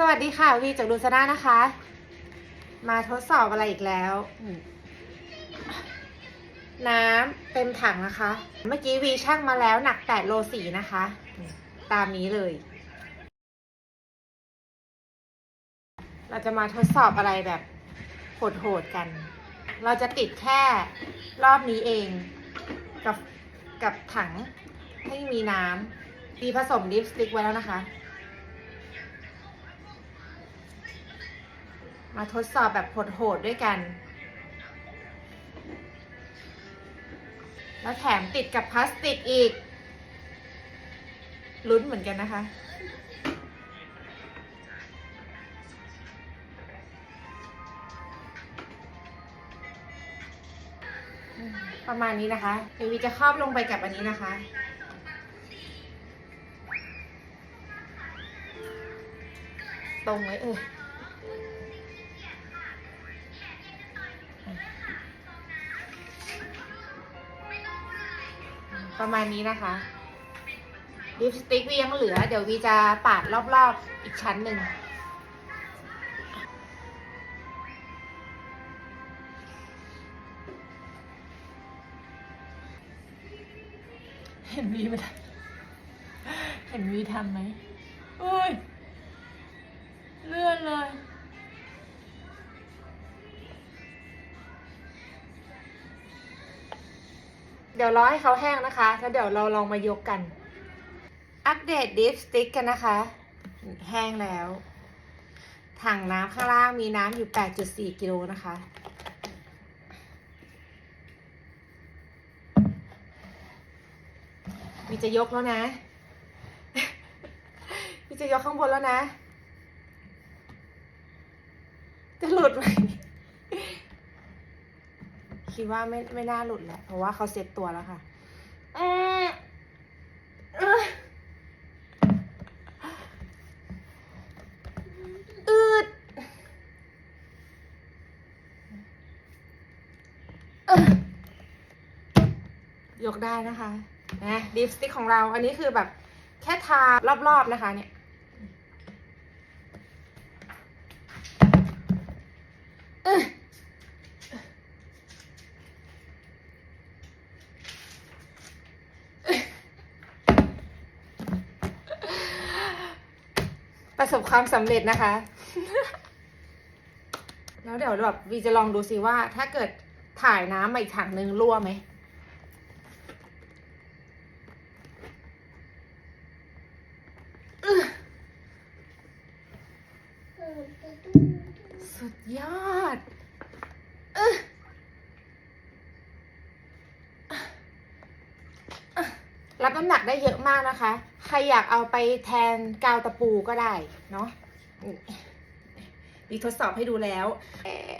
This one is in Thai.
สวัสดีค่ะ วีจากดูซาน่านะคะ มาทดสอบอะไรอีกแล้ว น้ำเต็มถังนะคะ เมื่อกี้วีช่างมาแล้วหนัก8โลสีนะคะ ตามนี้เลย เราจะมาทดสอบอะไรแบบโหดๆกัน เราจะติดแค่รอบนี้เองกับกับถังให้มีน้ำวีผสมลิปสติกไว้แล้วนะคะ มาทดสอบแบบโหดๆด้วยกัน แล้วแถมติดกับพลาสติกอีก ลุ้นเหมือนกันนะคะ ประมาณนี้นะคะ เดี๋ยววีจะครอบลงไปกับอันนี้นะคะตรงไว้เออ ประมาณนี้นะคะลิปสติกวียังเหลือ เดี๋ยววีจะปาดรอบๆอีกชั้นหนึ่งเห็นวีไหมเห็นวีทำไหมโอ้ย เลื่อนเลย เดี๋ยวรอให้เขาแห้งนะคะ แล้วเดี๋ยวเราลองมายกกัน อัปเดตดิฟสติ๊กกันนะคะ แห้งแล้ว ถังน้ำข้างล่างมีน้ำอยู่ 8.4 กิโลนะคะ มีจะยกแล้วนะ มีจะยกข้างบนแล้วนะ จะหลุดไหม คิดว่าไม่ไม่น่าหลุดแหละ เพราะว่าเขาเซ็ตตัวแล้วค่ะอืมอืดอืดเอ้อยกได้นะคะนะดิปสติกของเราอันนี้คือแบบแค่ทารอบๆนะคะเนี่ย ประสบความสำเร็จนะคะ แล้วเดี๋ยวแบบวีจะลองดูสิว่า ถ้าเกิดถ่ายน้ำมาอีกถังนึงรั่วไหมสุดยอดอ รับน้ำหนักได้เยอะมากนะคะ ใครอยากเอาไปแทนกาวตะปูก็ได้เนาะนี่มีทดสอบให้ดูแล้วเอ๊ะ